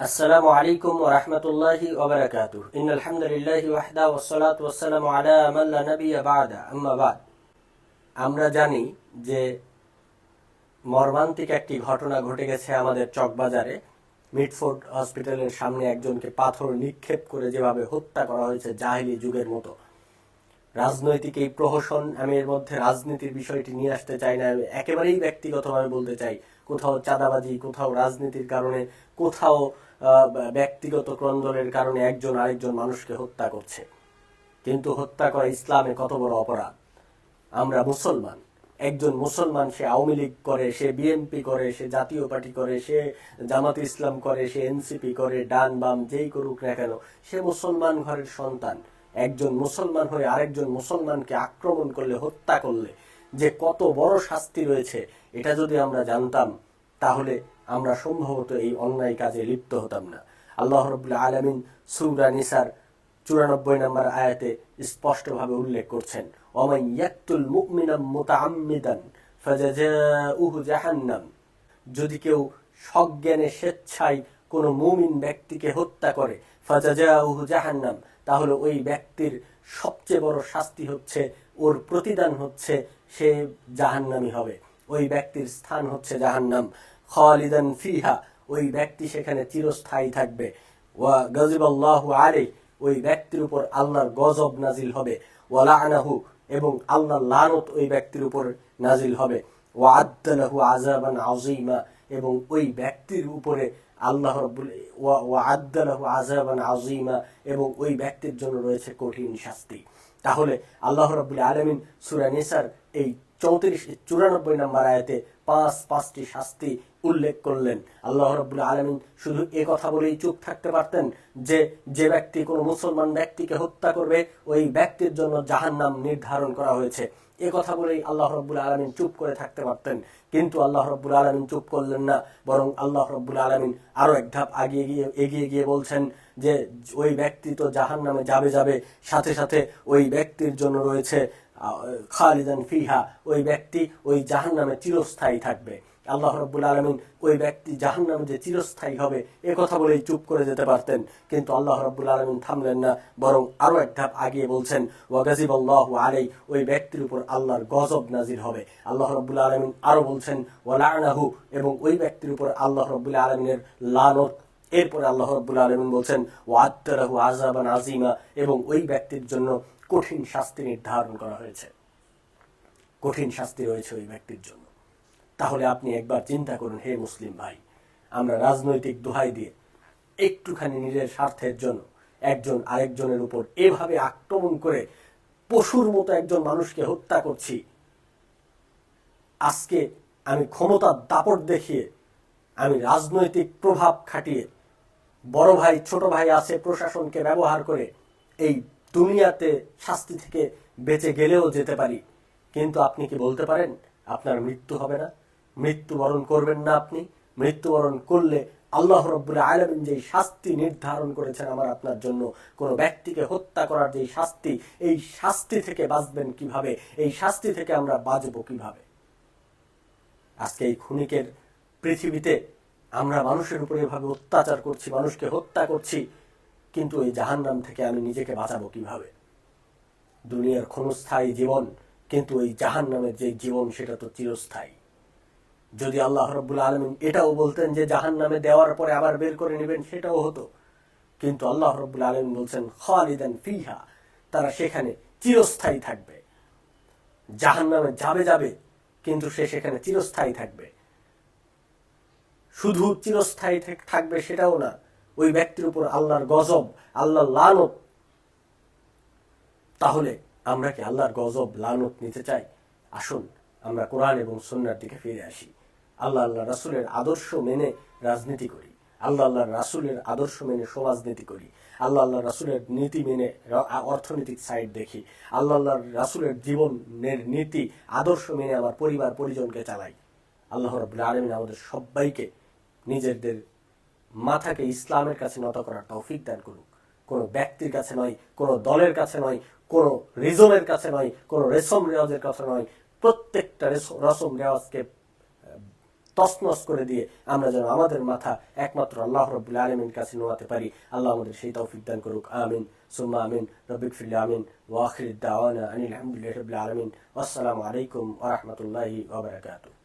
আসসালামু আলাইকুম ওয়া রাহমাতুল্লাহি ওয়া বারাকাতুহু। ইন্নাল হামদুলিল্লাহি ওয়াহদা ওয়াস সালাতু ওয়াস সালামু আলা মান লা নাবিয়্যা বা'দা। আমরা জানি যে মর্মান্তিক একটি ঘটনা ঘটে গেছে আমাদের চকবাজারে। মিডফোর্ড হসপিটালের সামনে একজনকে পাথর নিক্ষেপ করে যেভাবে হত্যা করা হয়েছে জাহিলি যুগের মতো। রাজনৈতিক এই প্রহসন আমি এর মধ্যে রাজনীতির বিষয়টি নিয়ে আসতে চাই না। আমি একেবারেই ব্যক্তিগতভাবে বলতে চাই, কোথাও চাঁদাবাজি, কোথাও রাজনীতির কারণে, কোথাও ব্যক্তিগত ক্রন্দনের কারণে একজন আরেকজন মানুষকে হত্যা করছে। কিন্তু হত্যা করা ইসলামে কত বড় অপরাধ? আমরা মুসলমান। একজন মুসলমান সে আওয়ামী লীগ করে, সে বিএনপি করে, সে জাতীয় পার্টি করে, সে জামাত ইসলাম করে, সে এনসিপি করে, ডান বাম যেই করুক না কেন, সে মুসলমান ঘরের সন্তান। একজন মুসলমান হয়ে আরেকজন মুসলমানকে আক্রমণ করলে, হত্যা করলে যে কত বড় শাস্তি রয়েছে, এটা যদি আমরা জানতাম, তাহলে আমরা সম্ভবত এই অন্যায় কাজে লিপ্ত হতাম না। আল্লাহ রবুল্লা আলমিন সুরা নিসার চুরানব্বই নম্বর আয়াতে স্পষ্টভাবে উল্লেখ করছেন ওমাই ইয়াকতুল মুমিনাম মুতাআম্মিদান ফাজাজাউহু জাহান্নাম। যদি কেউ সজ্ঞানে স্বেচ্ছায় কোনো মুমিন ব্যক্তিকে হত্যা করে জাহান্নাম। তাহলে ওই ব্যক্তির সবচেয়ে বড় শাস্তি হচ্ছে, ওর প্রতিদান হচ্ছে সে জাহান্নামি হবে। ওই ব্যক্তির স্থান হচ্ছে জাহান্নাম। খালিদান ফিহা, ওই ব্যক্তি সেখানে চিরস্থায়ী থাকবে। ওয়া গজিবাল্লাহু আলাইহি, ওই ব্যক্তির উপর আল্লাহর গজব নাজিল হবে। ওয়ালা আনাহু এবং আল্লাহর লানত ওই ব্যক্তির উপর নাজিল হবে। ওয়া আদালাহু আজাবান আযীমা, এবং ওই ব্যক্তির উপরে আল্লাহ রব্বুল আজাবান আজিমা এবং ওই ব্যক্তির জন্য রয়েছে কঠিন শাস্তি। তাহলে আল্লাহ রব্বুল আলমিন সূরা নিসার এই চৌত্রিশ, চুরানব্বই নম্বর আয়াতে পাঁচ, পাঁচটি শাস্তি উল্লেখ করলেন। আল্লাহ রব্বুল আলমিন শুধু এ কথা বলেই চুপ থাকতে পারতেন যে যে ব্যক্তি কোনো মুসলমান ব্যক্তিকে হত্যা করবে, ওই ব্যক্তির জন্য জাহান্নাম নির্ধারণ করা হয়েছে। এ কথা বলেই আল্লাহ রব্বুল আলমিন চুপ করে থাকতে পারতেন। কিন্তু আল্লাহ রব্বুল আলমিন চুপ করলেন না, বরং আল্লাহ রব্বুল আলমিন আরও এক ধাপ আগিয়ে গিয়ে, এগিয়ে গিয়ে বলছেন যে, ওই ব্যক্তি তো জাহান নামে যাবে যাবে, সাথে সাথে ওই ব্যক্তির জন্য রয়েছে খালিদান ফিহা, ওই ব্যক্তি ওই জাহান নামে চিরস্থায়ী থাকবে। আল্লাহ রব্বুল আলমিন ওই ব্যক্তি জাহান নামে যে চিরস্থায়ী হবে, এ কথা বলেই চুপ করে যেতে পারতেন। কিন্তু আল্লাহ রব্বুল আলমিন থামলেন না, বরং আরও এক ধাপ আগিয়ে বলছেন ওয়াগাজিব আল্লাহ আলাই ওই ব্যক্তির উপর আল্লাহর গজব নাজির হবে। আল্লাহ রব্বুল আলমিন আরও বলছেন ওয়ালাহু এবং ওই ব্যক্তির উপর আল্লাহ রব্বুল আলমিনের লানত। এরপরে আল্লাহ রব্বুল আলমিন বলছেন ওয়াত্তারাহু আজাবান আজিমা এবং ওই ব্যক্তির জন্য কঠিন শাস্তি নির্ধারণ করা হয়েছে। কঠিন শাস্তি রয়েছে ওই ব্যক্তির জন্য। তাহলে আপনি একবার চিন্তা করুন, হে মুসলিম ভাই, আমরা রাজনৈতিক দোহাই দিয়ে একটুখানি নিজের স্বার্থের জন্য একজন আরেকজনের উপর এভাবে আক্রমণ করে পশুর মতো একজন মানুষকে হত্যা করছি, আজকে আমি ক্ষমতার দাপট দেখিয়ে, আমি রাজনৈতিক প্রভাব খাটিয়ে, বড় ভাই, ছোট ভাই আছে প্রশাসনকে ব্যবহার করে এই দুনিয়াতে শাস্তি থেকে বেঁচে গেলেও যেতে পারি। কিন্তু আপনি কি বলতে পারেন, আপনার মৃত্যু হবে না? মৃত্যুবরণ করবেন না আপনি? মৃত্যুবরণ করলে আল্লাহ রব্বুল আলমিন যে শাস্তি নির্ধারণ করেছেন আমার আপনার জন্য, কোন ব্যক্তিকে হত্যা করার যে শাস্তি, এই শাস্তি থেকে বাঁচবেন কীভাবে? এই শাস্তি থেকে আমরা বাঁচবো কীভাবে? আজকে এই ক্ষণিকের পৃথিবীতে আমরা মানুষের উপরে এভাবে অত্যাচার করছি, মানুষকে হত্যা করছি কিন্তু এই জাহান্নাম থেকে আমি নিজেকে বাঁচাবো কীভাবে? দুনিয়ার ক্ষণস্থায়ী জীবন কিন্তু এই জাহান্নামের যে জীবন, সেটা তো চিরস্থায়ী। যদি আল্লাহ রব্বুল আলমিন এটাও বলতেন যে জাহান নামে দেওয়ার পরে আবার বের করে নেবেন, সেটাও হতো। কিন্তু আল্লাহ রব্বুল আলমিন বলছেন, খালিদান ফিহা, তারা সেখানে চিরস্থায়ী থাকবে। জাহান নামে যাবে যাবে, কিন্তু সে সেখানে চিরস্থায়ী থাকবে। শুধু চিরস্থায়ী থাকবে সেটাও না ওই ব্যক্তির উপর আল্লাহর গজব, আল্লাহর লানত, তাহলে আমরা কি আল্লাহর গজব, লানত নিতে চাই? আসুন, আমরা কোরআন এবং সন্ন্যার দিকে ফিরে আসি। আল্লাহ আল্লাহ রাসুলের আদর্শ মেনে রাজনীতি করি। আল্লাহ আল্লাহ রাসুলের আদর্শ মেনে সমাজনীতি করি। আল্লাহ আল্লাহ রাসুলের নীতি মেনে অর্থনৈতিক সাইড দেখি। আল্লাহ আল্লাহ রাসুলের জীবনের নীতি, আদর্শ মেনে আমার পরিবার, পরিজনকে চালাই। আল্লাহ রবুল্লা আলমিন আমাদের সবাইকে নিজেদের মাথাকে ইসলামের কাছে নত করার তৌফিক দান করুক। কোনো ব্যক্তির কাছে নয়, কোনো দলের কাছে নয়, কোনো রিজনের কাছে নয়, কোনো রেশম রেওয়াজের কাছে নয়। প্রত্যেকটা রসম রেওয়াজকে তসনস করে দিয়ে আমরা যেন আমাদের মাথা একমাত্র আল্লাহ রব্বুল আলমিন কাছে নোয়াতে পারি। আল্লাহ আমাদের সেই তৌফিক দান করুক। আমিন। সুম্মা আমিন। রব্বিক ফিল আমিন। ওয়াখির দাওয়ানা আনিল আলহামদুলিল্লাহ রবিল আলমিন। আসসালামু আলাইকুম ওরহমতুল্লাহি ওবরাকাতুহ